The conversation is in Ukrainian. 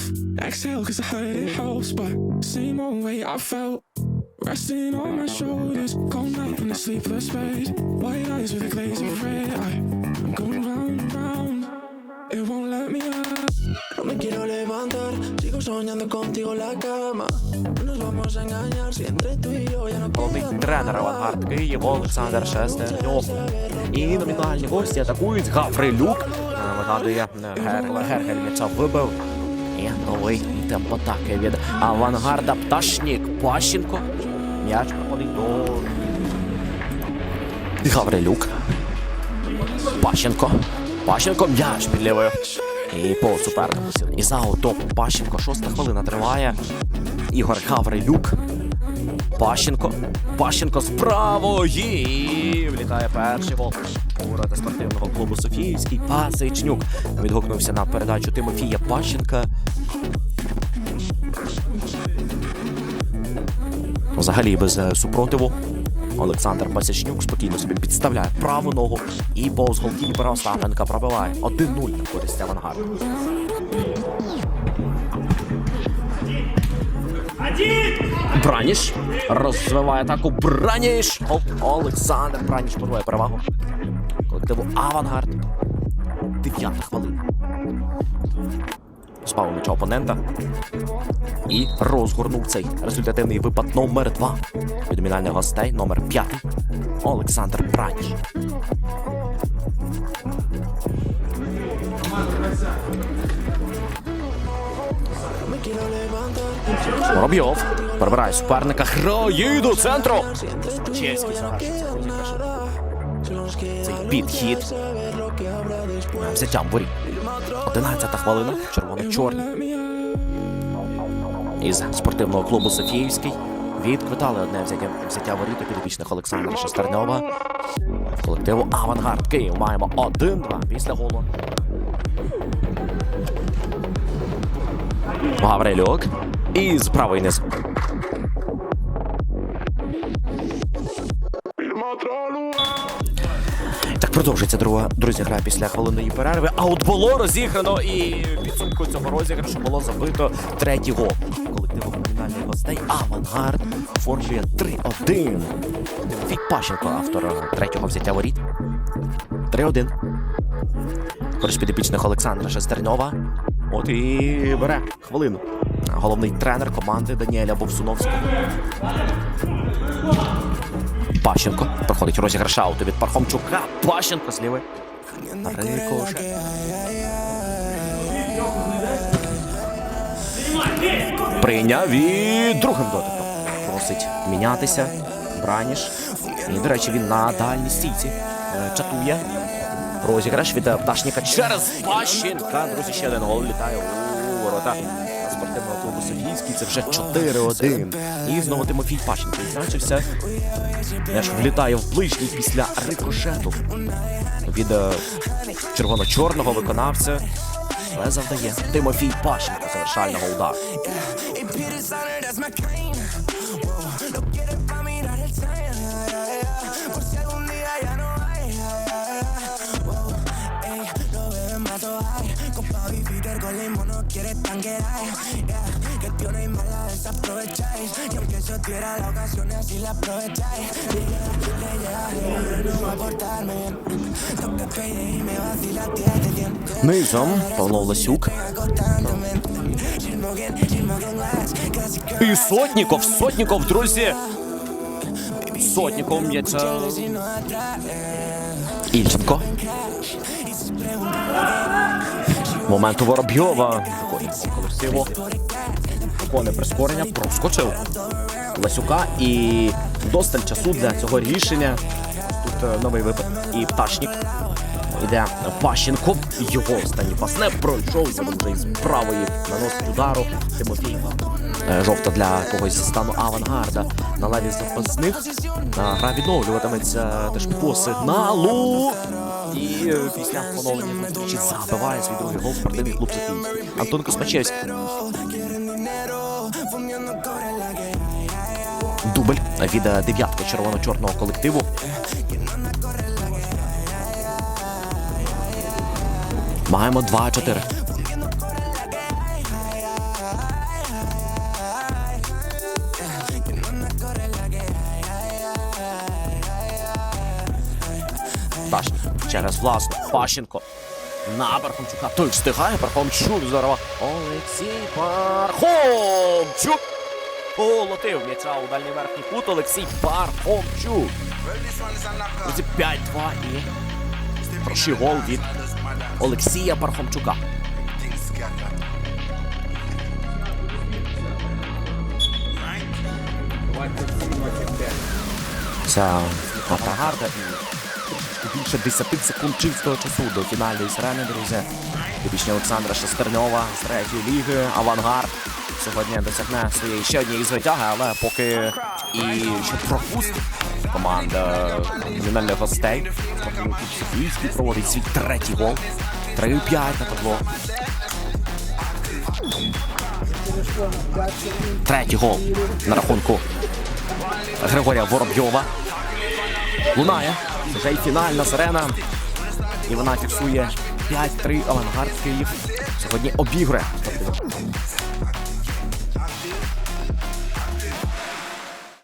myself. Exhale, cause I heard it helps, but same old way I felt. Resting on my shoulders, cold night in a sleepless bed. White eyes with a glaze of red. I, I'm going round and round. It won't let me out. No me quiero levantar, sigo soñando contigo la cama. No nos vamos a engañar si entre tú y yo ya no Головний тренер Авангард Київ Олександр Шестерньов. І номінальні гості атакують Гаврилюк. Е, Вигадує е, Гергель. Гергель м'яча вибив. Новий темп атаки від Авангарда Пташнік. Пащенко. М'яч проходить Гаврилюк. Пащенко. Пащенко м'яч під лівою. І по супернику. І за аутоп Пащенко. Шоста хвилина триває. Ігор Гаврилюк. Пащенко. Пащенко з правої. Влітає перший гол. Ворота спортивного клубу Софіївський. Пасичнюк відгукнувся на передачу Тимофія Пащенка. Взагалі без е, супротиву. Олександр Пасічнюк спокійно собі підставляє праву ногу і повз голкіпера Остапенка пробиває 1-0 на користь авангарду. Браніш розвиває атаку. Браніш! Олександр Браніш подвоє перевагу. Колективу Авангард. Дев'ята хвилина. Спав м'яча опонента. І розгорнув цей результативний випад номер 2 від номінальних гостей номер 5 Олександр Браніш. Воробйов перебирає суперника. Грає до центру. Чеський Цей підхід. Взяттям воріт. 11 хвилина. Out. із спортивного клубу Софіївський відквитали одне взяття, взяття воріт у підопічних Олександра Шестерньова. Колективу Авангард Київ маємо 1-2 після голу. Гаврилюк. І з правої низ. Продовжується друга друзі гра після хвилинної перерви. А от було розіграно і підсумку цього розіграшу було забито третій гол. Колективу кримінальних гостей Авангард оформлює 3-1. Тимофій Пащенко, автор третього взяття воріт. 3-1. Користь підопічних Олександра Шестерньова. От і бере хвилину. Головний тренер команди Даніеля Бовсуновського. Пащенко проходить розіграш ауту від Пархомчука. Пащенко з лівої. Рикошет. Прийняв і другим дотиком. Просить мінятися. Браніш. І, до речі, він на дальній стійці е, чатує. Розіграш від е, пташника через Пащенка. Друзі, ще один гол літає у ворота спортивного клубу Софійський. Це вже 4-1. І знову Тимофій Пащенко відзначився. М'яч влітає в ближній після рикошету від е, червоно-чорного виконавця. Але завдає Тимофій Пашенко завершального удару. Низом Павло Ласюк. І Сотніков, Сотніков, друзі. Сотніков м'яча. Ільченко. Момент у Воробйова. Колективу. Виконує прискорення, проскочив Ласюка і досталь часу для цього рішення. Тут е, новий випад. І пташник. Іде Пащенко. Його останній пас не пройшов. Це вже із правої наносить удару. Тимофій. Е, Жовта для когось зі стану авангарда. На лаві запасних. Е, Гра відновлюватиметься теж по сигналу. І е, після поновлення Лукічіт забиває свій другий гол спортивний клуб Софії. Антон Космачевський. Дубль від е, дев'ятки червоно-чорного колективу. Маємо 2-4 через власну. Пащенко. На Пархомчука. Той встигає. Пархомчук здорово. Олексій Пархомчук. Полотив м'яча у дальній верхній кут. Олексій Пархомчук. Друзі, 5-2 і Хороший гол від Олексія Пархомчука. Ця авторгарда і більше 10 секунд чистого часу до фінальної сирени, друзі. Підопічні Олександра Шестерньова з третьої ліги. Авангард сьогодні досягне своєї ще однієї звитяги, але поки і ще пропустить команда кримінальних гостей. Софійський проводить свій третій гол. 3-5 на табло. Третій гол на рахунку Григорія Воробйова. Лунає. Вже й фінальна сирена. І вона фіксує 5-3 авангард Київ. Сьогодні обігрує.